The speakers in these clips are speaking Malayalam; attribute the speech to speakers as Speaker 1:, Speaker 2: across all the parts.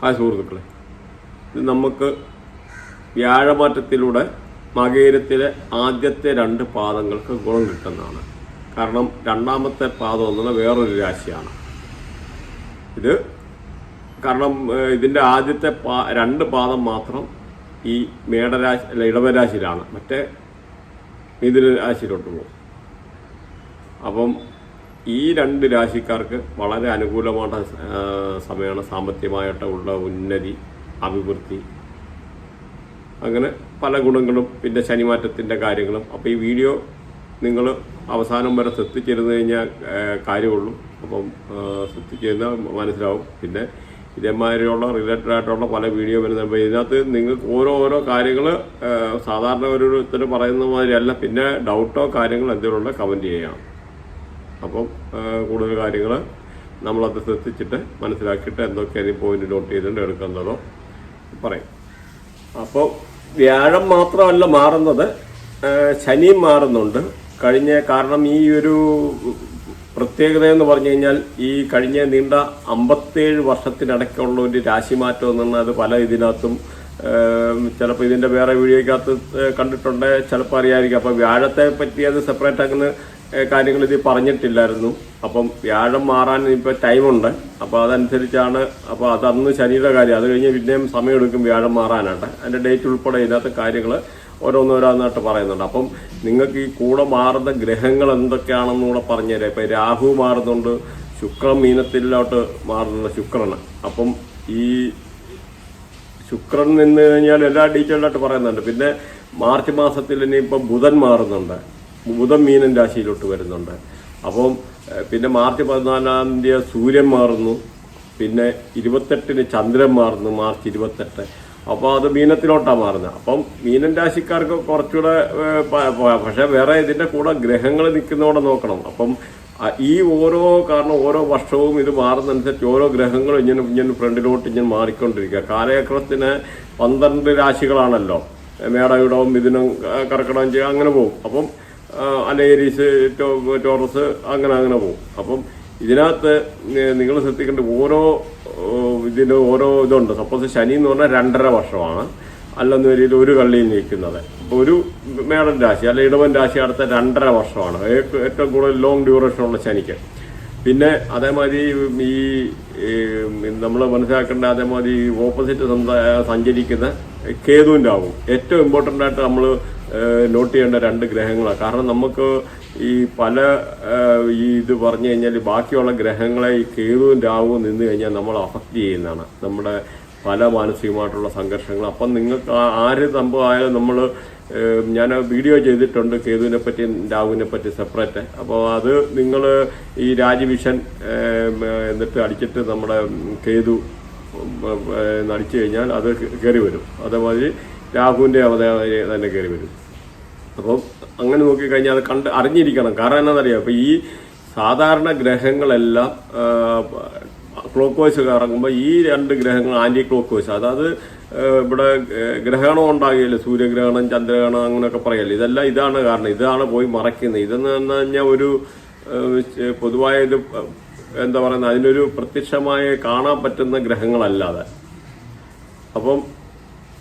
Speaker 1: ഹായ് സുഹൃത്തുക്കളെ. ഇത് നമുക്ക് വ്യാഴമാറ്റത്തിലൂടെ മകേരത്തിലെ ആദ്യത്തെ രണ്ട് പാദങ്ങൾക്ക് ഗുണം കിട്ടുന്നതാണ്. കാരണം രണ്ടാമത്തെ പാദം എന്നുള്ള വേറൊരു രാശിയാണ്. ഇത് കാരണം ഇതിന്റെ ആദ്യത്തെ പാ രണ്ട് പാദം മാത്രം ഈ മേടരാശി അല്ല ഇടവരാശിയിലാണ്. മറ്റേ മിഥുന രാശിയിലോട്ട് പോകും. അപ്പം ഈ രണ്ട് രാശിക്കാർക്ക് വളരെ അനുകൂലമായ സമയമാണ് സാമ്പത്തികമായിട്ട് ഉള്ള ഉന്നതി അഭിവൃദ്ധി. അങ്ങനെ പല ഗുണങ്ങളും പിന്നെ ശനിമാറ്റത്തിന്റെ കാര്യങ്ങളും. അപ്പോൾ ഈ വീഡിയോ നിങ്ങൾ അവസാനം വരെ ശ്രദ്ധിച്ചിരുന്നു കഴിഞ്ഞാൽ കാര്യമുള്ളൂ. അപ്പം ശ്രദ്ധിച്ചിരുന്നാൽ മനസ്സിലാവും. പിന്നെ ഇതേമാതിരിയുള്ള റിലേറ്റഡ് ആയിട്ടുള്ള പല വീഡിയോ വരുന്നത് ഇതിനകത്ത് നിങ്ങൾക്ക് ഓരോ ഓരോ കാര്യങ്ങൾ സാധാരണ ഒരു ഓരോരുത്തർ പറയുന്ന മാതിരിയല്ല പിന്നെ ഡൗട്ടോ കാര്യങ്ങളോ എന്തെങ്കിലും ഉണ്ടോ കമന്റ് ചെയ്യണം അപ്പം കൂടുതൽ കാര്യങ്ങൾ നമ്മളത് ശ്രദ്ധിച്ചിട്ട് മനസ്സിലാക്കിയിട്ട് എന്തൊക്കെയാണ് ഈ പോയിന്റ് നോട്ട് ചെയ്തിട്ട് എടുക്കുന്നതോ പറയും. അപ്പോൾ വ്യാഴം മാത്രമല്ല മാറുന്നത്. ശനിയും മാറുന്നുണ്ട്. കഴിഞ്ഞ കാരണം ഈ ഒരു പ്രത്യേകത എന്ന് പറഞ്ഞു കഴിഞ്ഞാൽ ഈ കഴിഞ്ഞ നീണ്ട അമ്പത്തേഴ് വർഷത്തിനിടയ്ക്കുള്ള ഒരു രാശിമാറ്റം എന്ന് പറഞ്ഞാൽ അത് പല ഇതിനകത്തും ചിലപ്പോൾ ഇതിന്റെ വേറെ വീഡിയോയ്ക്കകത്ത് കണ്ടിട്ടുണ്ട്. ചിലപ്പോൾ അറിയാമായിരിക്കും അപ്പോൾ വ്യാഴത്തെ പറ്റി അത് സെപ്പറേറ്റ് അങ്ങനെ കാര്യങ്ങൾ ഇത് പറഞ്ഞിട്ടില്ലായിരുന്നു. അപ്പം വ്യാഴം മാറാൻ ഇപ്പോൾ ടൈമുണ്ട്. അപ്പോൾ അതനുസരിച്ചാണ് അപ്പോൾ അതന്ന് ശനിയുടെ കാര്യം. അത് കഴിഞ്ഞ് പിന്നെയും സമയമെടുക്കും വ്യാഴം മാറാനായിട്ട്. അതിന്റെ ഡേറ്റ് ഉൾപ്പെടെ ഇതിനകത്ത് കാര്യങ്ങൾ ഓരോന്നോരോന്നായിട്ട് പറയുന്നുണ്ട്. അപ്പം നിങ്ങൾക്ക് ഈ കൂടെ മാറുന്ന ഗ്രഹങ്ങൾ എന്തൊക്കെയാണെന്ന് കൂടെ പറഞ്ഞുതരാം. ഇപ്പം രാഹു മാറുന്നുണ്ട്. ശുക്രൻ മീനത്തിലോട്ട് മാറുന്നുണ്ട് ശുക്രന്. അപ്പം ഈ ശുക്രൻ നിന്ന് കഴിഞ്ഞാൽ എല്ലാ ഡീറ്റെയിൽഡായിട്ട് പറയുന്നുണ്ട്. പിന്നെ മാർച്ച് മാസത്തിൽ ഇനിയിപ്പം ബുധൻ മാറുന്നുണ്ട്. ബുധൻ മീനൻ രാശിയിലോട്ട് വരുന്നുണ്ട്. അപ്പം പിന്നെ മാർച്ച് പതിനാലാം തീയതി സൂര്യൻ മാറുന്നു. പിന്നെ ഇരുപത്തെട്ടിന് ചന്ദ്രൻ മാറുന്നു മാർച്ച് ഇരുപത്തെട്ട്. അപ്പോൾ അത് മീനത്തിലോട്ടാണ് മാറുന്നത്. അപ്പം മീനൻ രാശിക്കാർക്ക് കുറച്ചുകൂടെ പക്ഷേ വേറെ ഇതിന്റെ കൂടെ ഗ്രഹങ്ങൾ നിൽക്കുന്നതോടെ നോക്കണം. അപ്പം ഈ ഓരോ കാരണം ഓരോ വർഷവും ഇത് മാറുന്നതനുസരിച്ച് ഓരോ ഗ്രഹങ്ങളും ഇങ്ങനെ ഇങ്ങനെ ഫ്രണ്ടിലോട്ട് ഇങ്ങനെ മാറിക്കൊണ്ടിരിക്കുക. കാലചക്രത്തിന് പന്ത്രണ്ട് രാശികളാണല്ലോ. മേടവിടവും മിഥുനം കർക്കിടകം ചെയ്യുക അങ്ങനെ പോകും. അപ്പം അലേരീസ് ടോറസ് അങ്ങനെ അങ്ങനെ പോകും അപ്പം ഇതിനകത്ത് നിങ്ങൾ ശ്രദ്ധിക്കേണ്ട ഓരോ ഇതിന്റെ ഓരോ ഇതുണ്ട്. സപ്പോസ് ശനി എന്ന് പറഞ്ഞാൽ രണ്ടര വർഷമാണ്. അല്ലെന്ന് വരിയിൽ ഒരു കള്ളിയിൽ നിൽക്കുന്നത്. അപ്പോൾ ഒരു മേടൻ രാശി അല്ലെ ഇടവൻ രാശി അടുത്ത രണ്ടര വർഷമാണ്. ഏറ്റവും കൂടുതൽ ലോങ് ഡ്യൂറേഷൻ ഉള്ള ശനിക്ക്. പിന്നെ അതേമാതിരി ഈ നമ്മൾ മനസ്സിലാക്കേണ്ട അതേമാതിരി ഓപ്പോസിറ്റ് സഞ്ചരിക്കുന്ന കേതുവിന്റെ ആവും. ഏറ്റവും ഇമ്പോർട്ടന്റ് ആയിട്ട് നമ്മൾ നോട്ട് ചെയ്യേണ്ട രണ്ട് ഗ്രഹങ്ങളാണ്. കാരണം നമുക്ക് ഈ പല ഈ ഇത് പറഞ്ഞു കഴിഞ്ഞാൽ ബാക്കിയുള്ള ഗ്രഹങ്ങളെ ഈ കേതുവും രാവും നിന്ന് കഴിഞ്ഞാൽ നമ്മൾ അഫക്റ്റ് ചെയ്യുന്നതാണ്. നമ്മുടെ പല മാനസികമായിട്ടുള്ള സംഘർഷങ്ങൾ അപ്പം നിങ്ങൾക്ക് ആര് സംഭവമായാലും നമ്മൾ ഞാൻ വീഡിയോ ചെയ്തിട്ടുണ്ട് കേതുവിനെ പറ്റി രാഹുവിനെ പറ്റി സെപ്പറേറ്റ് അപ്പോൾ അത് നിങ്ങൾ ഈ രാജവിഷൻ എന്നിട്ട് അടിച്ചിട്ട് നമ്മുടെ കേതു അടിച്ചു കഴിഞ്ഞാൽ അത് കയറി വരും. അതേമാതിരി രാഹുവിന്റെ അവതാരി തന്നെ കയറി വരും. അപ്പം അങ്ങനെ നോക്കിക്കഴിഞ്ഞാൽ അത് കണ്ട് അറിഞ്ഞിരിക്കണം. കാരണം എന്താണെന്നറിയാം? അപ്പം ഈ സാധാരണ ഗ്രഹങ്ങളെല്ലാം ക്ലോക്ക് വൈസ് കറങ്ങുമ്പോൾ ഈ രണ്ട് ഗ്രഹങ്ങൾ ആന്റി ക്ലോക്ക് വൈസ്. അതായത് ഇവിടെ ഗ്രഹണം ഉണ്ടാകില്ല സൂര്യഗ്രഹണം ചന്ദ്രഗ്രഹണം അങ്ങനെയൊക്കെ പറയല്ലേ? ഇതെല്ലാം ഇതാണ് കാരണം. ഇതാണ് പോയി മറയ്ക്കുന്നത്. ഇതെന്ന് പറഞ്ഞു കഴിഞ്ഞാൽ ഒരു പൊതുവായ ആ, എന്താ പറയുന്നത്? അതിനൊരു പ്രത്യക്ഷമായി കാണാൻ പറ്റുന്ന ഗ്രഹങ്ങളല്ലാതെ. അപ്പം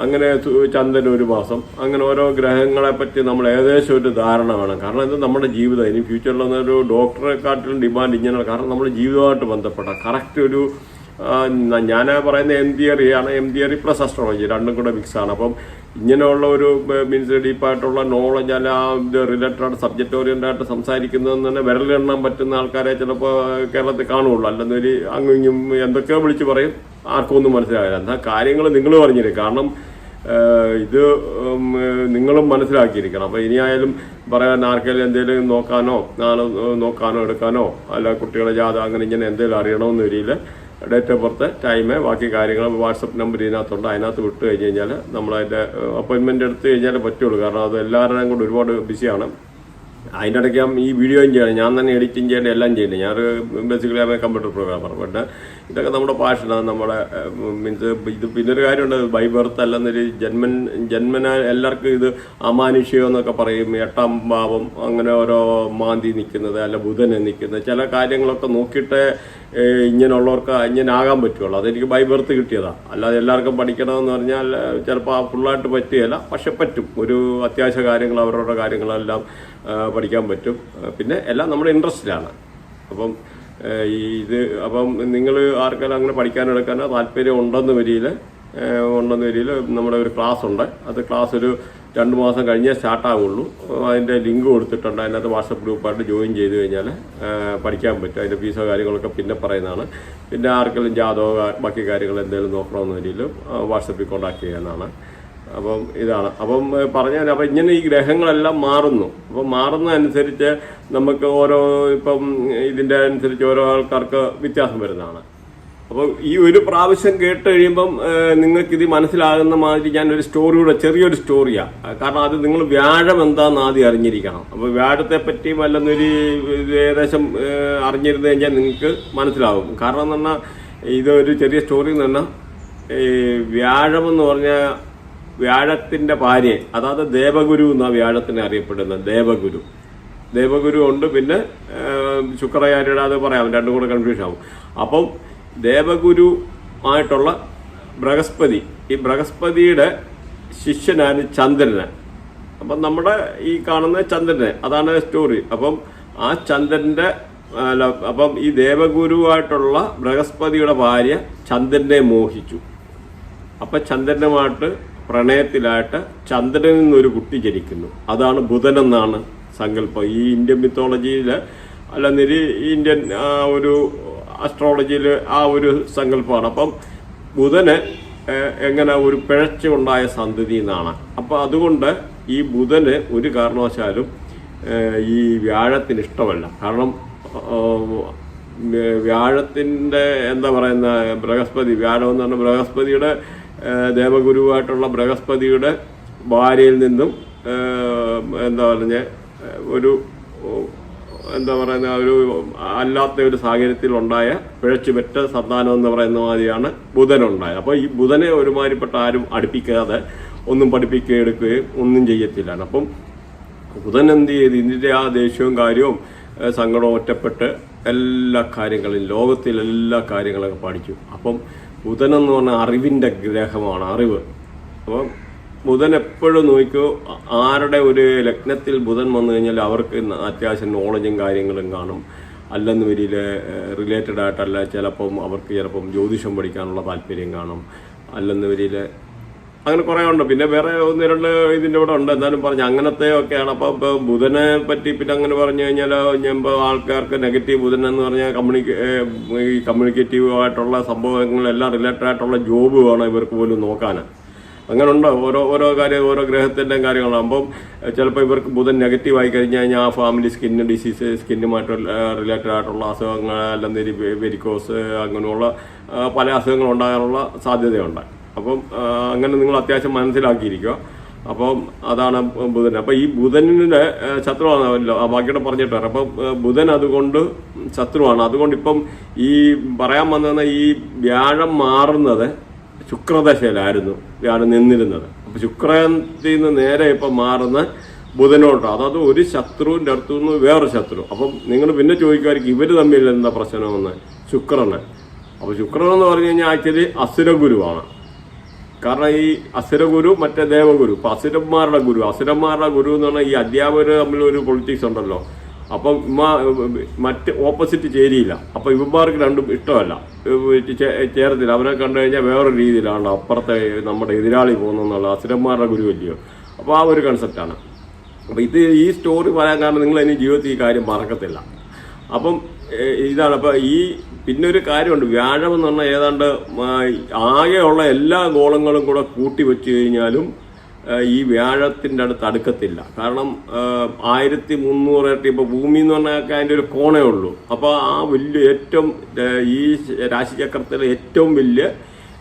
Speaker 1: അങ്ങനെ ചന്ദ്രൻ ഒരു മാസം. അങ്ങനെ ഓരോ ഗ്രഹങ്ങളെ പറ്റി നമ്മൾ ഏകദേശം ഒരു ധാരണ വേണം. കാരണം ഇത് നമ്മുടെ ജീവിതം. ഇനി ഫ്യൂച്ചറിൽ ഒരു ഡോക്ടറെക്കാട്ടിലും ഡിമാൻഡ് ഇങ്ങനെ കാരണം നമ്മുടെ ജീവിതമായിട്ട് ബന്ധപ്പെട്ട. കറക്റ്റ് ഒരു ഞാൻ പറയുന്ന എം തിയറി ആണ്. എം തിയറി പ്ലസ് അസ്ട്രോളജി രണ്ടും കൂടെ ആണ്. അപ്പം ഇങ്ങനെയുള്ള ഒരു മീൻസ് ഡീപ്പായിട്ടുള്ള നോളജ് അല്ല ഇത് റിലേറ്റഡ് സബ്ജക്റ്റ് ഓറിയന്റ് ആയിട്ട് സംസാരിക്കുന്നതെന്ന് തന്നെ വിരലെണ്ണാൻ പറ്റുന്ന ആൾക്കാരെ ചിലപ്പോൾ കേരളത്തിൽ കാണുകയുള്ളൂ. അല്ലെന്നൊരു അങ്ങും എന്തൊക്കെയോ വിളിച്ച് പറയും. ആർക്കും ഒന്നും മനസ്സിലാകില്ല എന്നാൽ കാര്യങ്ങൾ നിങ്ങൾ പറഞ്ഞിരിക്കും. കാരണം ഇത് നിങ്ങളും മനസ്സിലാക്കിയിരിക്കണം. അപ്പോൾ ഇനിയായാലും പറയാൻ ആർക്കെങ്കിലും എന്തെങ്കിലും നോക്കാനോ നാളെ നോക്കാനോ എടുക്കാനോ അല്ല കുട്ടികളെ ജാത അങ്ങനെ ഇങ്ങനെ എന്തെങ്കിലും അറിയണമെന്ന് വരിയില്ല ഡേറ്റ് ഓഫ് ബർത്ത് ടൈം ബാക്കി കാര്യങ്ങൾ വാട്സപ്പ് നമ്പർ ഇതിനകത്തുണ്ട്. അതിനകത്ത് വിട്ട് കഴിഞ്ഞ് കഴിഞ്ഞാൽ നമ്മളതിന്റെ അപ്പോയിൻമെന്റ് എടുത്തു കഴിഞ്ഞാൽ പറ്റുള്ളൂ. കാരണം അത് എല്ലാവരുടെയും കൂടെ ഒരുപാട് ബിസിയാണ്. അതിന്റെ ഇടയ്ക്ക് ഈ വീഡിയോയും ചെയ്യണം. ഞാൻ തന്നെ എഡിറ്റിംഗ് ചെയ്യേണ്ട എല്ലാം ചെയ്യുന്നത് ഞാൻ ബേസിക്കലി കമ്പ്യൂട്ടർ പ്രോഗ്രാമർ. പിന്നെ ഇതൊക്കെ നമ്മുടെ പാഷനാണ് നമ്മുടെ മീൻസ് ഇത് പിന്നൊരു കാര്യമുണ്ട്. ബൈ ബർത്ത് അല്ലെന്നൊരു ജന്മൻ ജന്മന എല്ലാവർക്കും ഇത് അമാനുഷ്യം എന്നൊക്കെ പറയും. എട്ടാം ഭാവം അങ്ങനെ ഓരോ മാന്തി നിൽക്കുന്നത് അല്ല ബുധനെ നിൽക്കുന്നത്. ചില കാര്യങ്ങളൊക്കെ നോക്കിയിട്ട് ഇങ്ങനെയുള്ളവർക്ക് ഇങ്ങനെ ആകാൻ പറ്റുള്ളൂ. അതെനിക്ക് ബൈ ബർത്ത് കിട്ടിയതാണ് അല്ലാതെ എല്ലാവർക്കും പഠിക്കണമെന്ന് പറഞ്ഞാൽ ചിലപ്പോൾ ഫുള്ളായിട്ട് പറ്റുകയില്ല. പക്ഷെ പറ്റും. ഒരു അത്യാവശ്യ കാര്യങ്ങൾ അവരവരുടെ കാര്യങ്ങളെല്ലാം പഠിക്കാൻ പറ്റും. പിന്നെ എല്ലാം നമ്മുടെ ഇൻട്രസ്റ്റിലാണ്. അപ്പം ഇത് അപ്പം നിങ്ങൾ ആർക്കെല്ലാം അങ്ങനെ പഠിക്കാൻ എടുക്കാനോ താല്പര്യം ഉണ്ടെന്ന് വരിയിൽ ഉണ്ടെന്ന് വരിയിൽ നമ്മുടെ ഒരു ക്ലാസ് ഉണ്ട്. അത് ക്ലാസ് ഒരു രണ്ട് മാസം കഴിഞ്ഞേ സ്റ്റാർട്ടാവുള്ളൂ. അതിന്റെ ലിങ്ക് കൊടുത്തിട്ടുണ്ട്. അതിനകത്ത് വാട്സപ്പ് ഗ്രൂപ്പായിട്ട് ജോയിൻ ചെയ്ത് കഴിഞ്ഞാൽ പഠിക്കാൻ പറ്റും. അതിന്റെ ഫീസോ കാര്യങ്ങളൊക്കെ പിന്നെ പറയുന്നതാണ്. പിന്നെ ആർക്കെങ്കിലും ജാതോ ബാക്കി കാര്യങ്ങൾ എന്തെങ്കിലും നോക്കണമെന്ന് വരിയിലും വാട്സപ്പിൽ കോൺടാക്ട് ചെയ്യാനാണ് അപ്പം ഇതാണ്. അപ്പം പറഞ്ഞാൽ അപ്പം ഇങ്ങനെ ഈ ഗ്രഹങ്ങളെല്ലാം മാറുന്നു. അപ്പം മാറുന്നതനുസരിച്ച് നമുക്ക് ഓരോ ഇപ്പം ഇതിന്റെ അനുസരിച്ച് ഓരോ ആൾക്കാർക്ക് വ്യത്യാസം വരുന്നതാണ്. അപ്പോൾ ഈ ഒരു പ്രാവശ്യം കേട്ട് കഴിയുമ്പം നിങ്ങൾക്കിത് മനസ്സിലാകുന്ന മാതിരി ഞാൻ ഒരു സ്റ്റോറിയുടെ ചെറിയൊരു സ്റ്റോറിയാണ് കാരണം അത് നിങ്ങൾ വ്യാഴം എന്താന്ന് ആദ്യം അറിഞ്ഞിരിക്കണം. അപ്പോൾ വ്യാഴത്തെ പറ്റി അല്ലെന്നൊരു ഏകദേശം അറിഞ്ഞിരുന്നു കഴിഞ്ഞാൽ നിങ്ങൾക്ക് മനസ്സിലാവും. കാരണം എന്ന് പറഞ്ഞാൽ ഇതൊരു ചെറിയ സ്റ്റോറി എന്ന് പറഞ്ഞാൽ വ്യാഴം എന്ന് പറഞ്ഞാൽ വ്യാഴത്തിന്റെ ഭാര്യ അതായത് ദേവഗുരു എന്നാണ് വ്യാഴത്തിനെ അറിയപ്പെടുന്നത് ദേവഗുരു. ദേവഗുരു ഉണ്ട് പിന്നെ ഏഹ്, ശുക്രാചാര്യയുടെ അത് പറയാം രണ്ടും കൂടെ കൺഫ്യൂഷൻ ആവും. അപ്പം ദേവഗുരു ആയിട്ടുള്ള ബൃഹസ്പതി ഈ ബൃഹസ്പതിയുടെ ശിഷ്യനാണ് ചന്ദ്രനെ. അപ്പം നമ്മുടെ ഈ കാണുന്ന ചന്ദ്രനെ അതാണ് സ്റ്റോറി അപ്പം ആ ചന്ദ്രന്റെ അല്ല അപ്പം ഈ ദേവഗുരുവായിട്ടുള്ള ബൃഹസ്പതിയുടെ ഭാര്യ ചന്ദ്രനെ മോഹിച്ചു. അപ്പൊ ചന്ദ്രനുമായിട്ട് പ്രണയത്തിലായിട്ട് ചന്ദ്രനിൽ നിന്നൊരു കുട്ടി ജനിക്കുന്നു. അതാണ് ബുധൻ എന്നാണ് സങ്കല്പം. ഈ ഇന്ത്യൻ മിത്തോളജിയിൽ അല്ലെന്നൊരു ഇന്ത്യൻ ആ, ഒരു അസ്ട്രോളജിയിൽ ആ ഒരു സങ്കല്പമാണ്. അപ്പം ബുധന് എങ്ങനെ ഒരു പിഴച്ച ഉണ്ടായ സന്തതി എന്നാണ്. അപ്പം അതുകൊണ്ട് ഈ ബുധന് ഒരു കാരണവശാലും ഈ വ്യാഴത്തിന് ഇഷ്ടമല്ല. കാരണം വ്യാഴത്തിന്റെ എന്താ പറയുന്ന ബൃഹസ്പതി വ്യാഴം എന്ന് പറഞ്ഞാൽ ബൃഹസ്പതിയുടെ ദേവഗുരുവായിട്ടുള്ള ബൃഹസ്പതിയുടെ ഭാര്യയിൽ നിന്നും എന്താ പറഞ്ഞ ഒരു എന്താ പറയുന്ന ഒരു അല്ലാത്ത ഒരു സാഹചര്യത്തിൽ ഉണ്ടായ പിഴച്ചുപെറ്റ സന്താനം എന്ന് പറയുന്ന മാതിരിയാണ് ബുധനുണ്ടായത്. അപ്പോൾ ഈ ബുധനെ ഒരുമാതിരിപ്പെട്ട ആരും അടുപ്പിക്കാതെ ഒന്നും പഠിപ്പിക്കുകയും എടുക്കുകയും ഒന്നും ചെയ്യത്തില്ല. അപ്പം ബുധൻ എന്ത് ചെയ്ത്? ഇതിന്റെ ആ ദേഷ്യവും കാര്യവും സങ്കടവും ഒറ്റപ്പെട്ട് എല്ലാ കാര്യങ്ങളും ലോകത്തിലെല്ലാ കാര്യങ്ങളൊക്കെ പഠിച്ചു. അപ്പം ബുധൻ എന്ന് പറഞ്ഞാൽ അറിവിന്റെ ഗ്രഹമാണ് അറിവ്. അപ്പം ബുധൻ എപ്പോഴും നോക്കിയോ ആരുടെ ഒരു ലഗ്നത്തിൽ ബുധൻ വന്നു കഴിഞ്ഞാൽ അവർക്ക് അത്യാവശ്യം നോളജും കാര്യങ്ങളും കാണും. അല്ലെന്ന് വരിയിൽ റിലേറ്റഡ് ആയിട്ടല്ല ചിലപ്പം അവർക്ക് ചിലപ്പം ജ്യോതിഷം പഠിക്കാനുള്ള താല്പര്യം കാണും. അല്ലെന്ന് വരിയിൽ അങ്ങനെ കുറേ ഉണ്ട്. പിന്നെ വേറെ ഒന്ന് രണ്ട് ഇതിന്റെ കൂടെ ഉണ്ട്. എന്നാലും പറഞ്ഞു അങ്ങനത്തെ ഒക്കെയാണ്. അപ്പൊ ഇപ്പോൾ ബുധനെ പറ്റി പിന്നെ അങ്ങനെ പറഞ്ഞു കഴിഞ്ഞാൽ ഇപ്പോൾ ആൾക്കാർക്ക് നെഗറ്റീവ് ബുധൻ എന്ന് പറഞ്ഞാൽ കമ്മ്യൂണിക്കേ ഈ കമ്മ്യൂണിക്കേറ്റീവ് ആയിട്ടുള്ള സംഭവങ്ങളെല്ലാം റിലേറ്റഡ് ആയിട്ടുള്ള ജോബ് വേണം ഇവർക്ക് പോലും നോക്കാൻ. അങ്ങനെ ഉണ്ട്. ഓരോ ഓരോ കാര്യം ഓരോ ഗ്രഹത്തിന്റെ കാര്യങ്ങളാകുമ്പം ചിലപ്പോൾ ഇവർക്ക് ബുധൻ നെഗറ്റീവ് ആയി കഴിഞ്ഞു കഴിഞ്ഞാൽ ആ ഫാമിലി സ്കിന്ന് ഡിസീസ് സ്കിന്നുമായിട്ട് റിലേറ്റഡ് ആയിട്ടുള്ള അസുഖങ്ങൾ അല്ലെങ്കിൽ വെരിക്കോസ് അങ്ങനെയുള്ള പല അസുഖങ്ങൾ ഉണ്ടാകാനുള്ള സാധ്യതയുണ്ട്. അപ്പം അങ്ങനെ നിങ്ങൾ അത്യാവശ്യം മനസ്സിലാക്കിയിരിക്കുക. അപ്പം അതാണ് ബുധൻ. അപ്പം ഈ ബുധനിന്റെ ശത്രുവാണല്ലോ ആ ബാക്കിയുടെ പറഞ്ഞിട്ട് വരാം അപ്പം ബുധൻ അതുകൊണ്ട് ശത്രുവാണ്. അതുകൊണ്ട് ഇപ്പം ഈ പറയാൻ വന്ന ഈ വ്യാഴം മാറുന്നത് ശുക്രദശയിലായിരുന്നു. വ്യാഴം നിന്നിരുന്നത്. അപ്പം ശുക്രത്തിൽ നിന്ന് നേരെ ഇപ്പം മാറുന്ന ബുധനോട്ടോ അതായത് ഒരു ശത്രുവിന്റെ അടുത്തു നിന്ന് വേറൊരു ശത്രു. അപ്പം നിങ്ങൾ പിന്നെ ചോദിക്കുമായിരിക്കും ഇവർ തമ്മിൽ എന്താ പ്രശ്നമെന്ന്? ശുക്രന്. അപ്പോൾ ശുക്രൻ എന്ന് പറഞ്ഞു കഴിഞ്ഞാൽ ആക്ച്വലി അസുരഗുരുവാണ്. കാരണം ഈ അസുരഗുരു മറ്റേ ദേവഗുരു ഇപ്പൊ അസുരന്മാരുടെ ഗുരു. അസുരന്മാരുടെ ഗുരു എന്ന് പറഞ്ഞാൽ ഈ അധ്യാപകർ തമ്മിൽ ഒരു പൊളിറ്റിക്സ് ഉണ്ടല്ലോ. അപ്പം മറ്റ് ഓപ്പോസിറ്റ് ചേരിയില്ല. അപ്പൊ ഇവന്മാർക്ക് രണ്ടും ഇഷ്ടമല്ല. ചേർത്തില്ല അവരെ കണ്ടു കഴിഞ്ഞാൽ വേറൊരു രീതിയിലാണ് അപ്പുറത്തെ നമ്മുടെ എതിരാളി പോകുന്നുള്ള അസുരന്മാരുടെ ഗുരു വലിയോ അപ്പോൾ ആ ഒരു കൺസെപ്റ്റാണ് അപ്പൊ ഇത് ഈ സ്റ്റോറി പറയാൻ കാരണം നിങ്ങൾ ഇനി ജീവിതത്തിൽ ഈ കാര്യം മറക്കത്തില്ല. അപ്പം ഇതാണ്. അപ്പൊ ഈ പിന്നെ ഒരു കാര്യമുണ്ട്. വ്യാഴം എന്ന് പറഞ്ഞാൽ ഏതാണ്ട് ആകെയുള്ള എല്ലാ ഗോളങ്ങളും കൂടെ കൂട്ടി വെച്ച് കഴിഞ്ഞാലും ഈ വ്യാഴത്തിന്റെ അടുത്ത് അടുക്കത്തില്ല. കാരണം ആയിരത്തി മുന്നൂറ് ഇരട്ടി ഇപ്പോൾ ഭൂമി എന്ന് പറഞ്ഞാൽ അതിന്റെ ഒരു കോണേ ഉള്ളൂ. അപ്പോൾ ആ വലിയ ഏറ്റവും ഈ രാശിചക്രത്തിലെ ഏറ്റവും വലിയ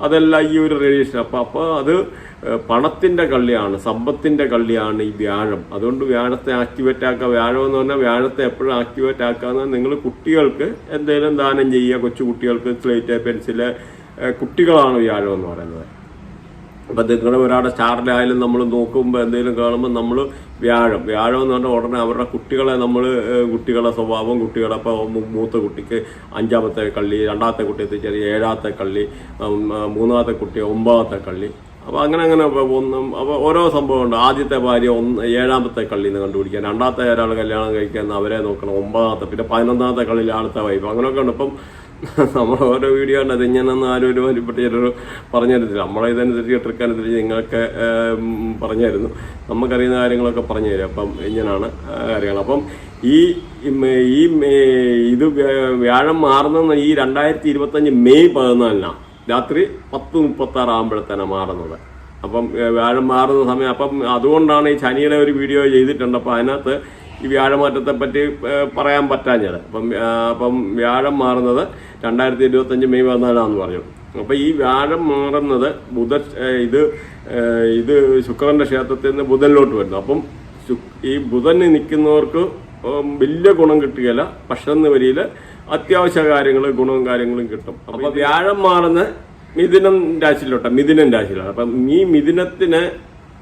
Speaker 1: അതെല്ലാം ഈ ഒരു റേഡിയേഷൻ അപ്പം അപ്പോൾ അത് പണത്തിന്റെ കള്ളിയാണ് സമ്പത്തിന്റെ കള്ളിയാണ് ഈ വ്യാഴം. അതുകൊണ്ട് വ്യാഴത്തെ ആക്ടിവേറ്റ് ആക്കുക. വ്യാഴം എന്ന് പറഞ്ഞാൽ വ്യാഴത്തെ എപ്പോഴും ആക്ടിവേറ്റ് ആക്കാന്ന് നിങ്ങൾ കുട്ടികൾക്ക് എന്തെങ്കിലും ദാനം ചെയ്യുക. കൊച്ചു കുട്ടികൾക്ക് സ്ലേറ്റ് പെൻസിൽ കുട്ടികളാണ് വ്യാഴം എന്ന് പറയുന്നത്. അപ്പം നിങ്ങളുടെ ഒരാളുടെ സ്റ്റാറിലായാലും നമ്മൾ നോക്കുമ്പോൾ എന്തെങ്കിലും കാണുമ്പോൾ നമ്മൾ വ്യാഴം. വ്യാഴം എന്ന് പറഞ്ഞാൽ ഉടനെ അവരുടെ കുട്ടികളെ നമ്മൾ കുട്ടികളുടെ സ്വഭാവം കുട്ടികളെ ഇപ്പോൾ മൂത്ത കുട്ടിക്ക് അഞ്ചാമത്തെ കള്ളി രണ്ടാമത്തെ കുട്ടി എത്തിച്ചാൽ ഏഴാമത്തെ കള്ളി മൂന്നാമത്തെ കുട്ടി ഒമ്പതാമത്തെ കള്ളി. അപ്പോൾ അങ്ങനെ അങ്ങനെ ഇപ്പൊ ഒന്നും അപ്പോൾ ഓരോ സംഭവമുണ്ട് ആദ്യത്തെ ഭാര്യ ഒന്ന് ഏഴാമത്തെ കള്ളിന്ന് കണ്ടുപിടിക്കാൻ രണ്ടാമത്തെ ഒരാൾ കല്യാണം കഴിക്കാൻ അവരെ നോക്കണം ഒമ്പതാമത്തെ പിന്നെ പതിനൊന്നാമത്തെ കള്ളിയിൽ ആളത്തെ വൈഫ് അങ്ങനെയൊക്കെ ഉണ്ട്. ഇപ്പം നമ്മൾ ഓരോ വീഡിയോ ആണ് അത് ഇങ്ങനൊന്നും ആരും ഒരു വലിപ്പട്ട് ചിലർ പറഞ്ഞു തരത്തില്ല. നമ്മളെ ഇതനുസരിച്ച് ട്രിക്കനുസരിച്ച് നിങ്ങളൊക്കെ നിങ്ങൾക്ക് ഏം, പറഞ്ഞു തരുന്നു. നമുക്കറിയുന്ന കാര്യങ്ങളൊക്കെ പറഞ്ഞു തരും. അപ്പം ഇങ്ങനെയാണ് കാര്യങ്ങൾ. അപ്പം ഈ ഈ ഇത് വ്യ- വ്യാഴം മാറുന്ന ഈ രണ്ടായിരത്തി ഇരുപത്തഞ്ച് മെയ് പതിനാലിനാണ് രാത്രി പത്ത് മുപ്പത്തി ആറ് ആകുമ്പോഴത്തേനാണ് മാറുന്നത്. അപ്പം വ്യാഴം മാറുന്ന സമയം. അപ്പം അതുകൊണ്ടാണ് ഈ ശനിയുടെ ഒരു വീഡിയോ ചെയ്തിട്ടുണ്ട്. അപ്പം അതിനകത്ത് ഈ വ്യാഴമാറ്റത്തെ പറ്റി പറയാൻ പറ്റാഞ്ഞത്. അപ്പം അപ്പം വ്യാഴം മാറുന്നത് രണ്ടായിരത്തി ഇരുപത്തഞ്ച് മെയ് പതിനാലാന്ന് പറഞ്ഞു. അപ്പം ഈ വ്യാഴം മാറുന്നത് ബുധ ഇത് ഇത് ശുക്രന്റെ ക്ഷേത്രത്തിൽ നിന്ന് ബുധനിലോട്ട് വരുന്നു. അപ്പം ഈ ബുധന് നിൽക്കുന്നവർക്ക് വലിയ ഗുണം കിട്ടുകയില്ല. പക്ഷെന്ന് വരിയിൽ അത്യാവശ്യ കാര്യങ്ങൾ ഗുണവും കാര്യങ്ങളും കിട്ടും. അപ്പം വ്യാഴം മാറുന്ന മിഥുനം രാശിയിലോട്ടെ മിഥുനം രാശിയിലാണ്. അപ്പം ഈ മിഥുനത്തിന്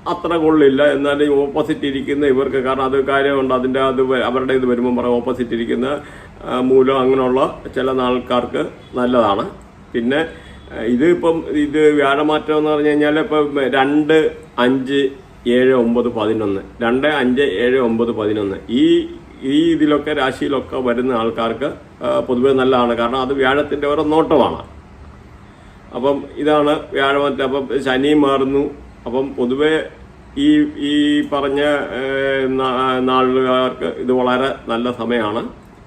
Speaker 1: അത്ര കൊള്ളില്ല എന്നാലും ഓപ്പോസിറ്റ് ഇരിക്കുന്ന ഇവർക്ക് കാരണം അത് കാര്യമുണ്ട്. അതിന്റെ അത് അവരുടെ ഇത് വരുമ്പോൾ പറയാം ഓപ്പോസിറ്റ് ഇരിക്കുന്ന മൂലം അങ്ങനെയുള്ള ചില ആൾക്കാർക്ക് നല്ലതാണ്. പിന്നെ ഇത് ഇപ്പം ഇത് വ്യാഴമാറ്റം എന്ന് പറഞ്ഞു കഴിഞ്ഞാൽ ഇപ്പം രണ്ട് അഞ്ച് ഏഴ് ഒമ്പത് പതിനൊന്ന്. രണ്ട് അഞ്ച് ഏഴ് ഒമ്പത് പതിനൊന്ന്. ഈ ഈ ഇതിലൊക്കെ രാശിയിലൊക്കെ വരുന്ന ആൾക്കാർക്ക് പൊതുവെ നല്ലതാണ്. കാരണം അത് വ്യാഴത്തിന്റെ ഓരോ നോട്ടമാണ്. അപ്പം ഇതാണ് വ്യാഴമാറ്റം. അപ്പം ശനി മാറുന്നു അപ്പം പൊതുവെ ഈ ഈ പറഞ്ഞ നാളുകാർക്ക് ഇത് വളരെ നല്ല സമയമാണ്.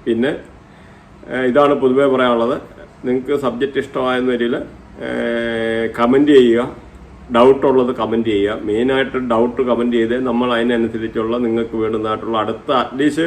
Speaker 1: പിന്നെ ഇതാണ് പൊതുവെ പറയാനുള്ളത്. നിങ്ങൾക്ക് സബ്ജക്റ്റ് ഇഷ്ടമായെന്ന രീതിയിൽ കമന്റ് ചെയ്യുക. ഡൗട്ടുള്ളത് കമന്റ് ചെയ്യുക. മെയിനായിട്ട് ഡൗട്ട് കമന്റ് ചെയ്ത് നമ്മൾ അതിനനുസരിച്ചുള്ള നിങ്ങൾക്ക് വേണ്ടുന്നതായിട്ടുള്ള അടുത്ത അറ്റ്ലീസ്റ്റ്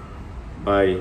Speaker 1: ബൈ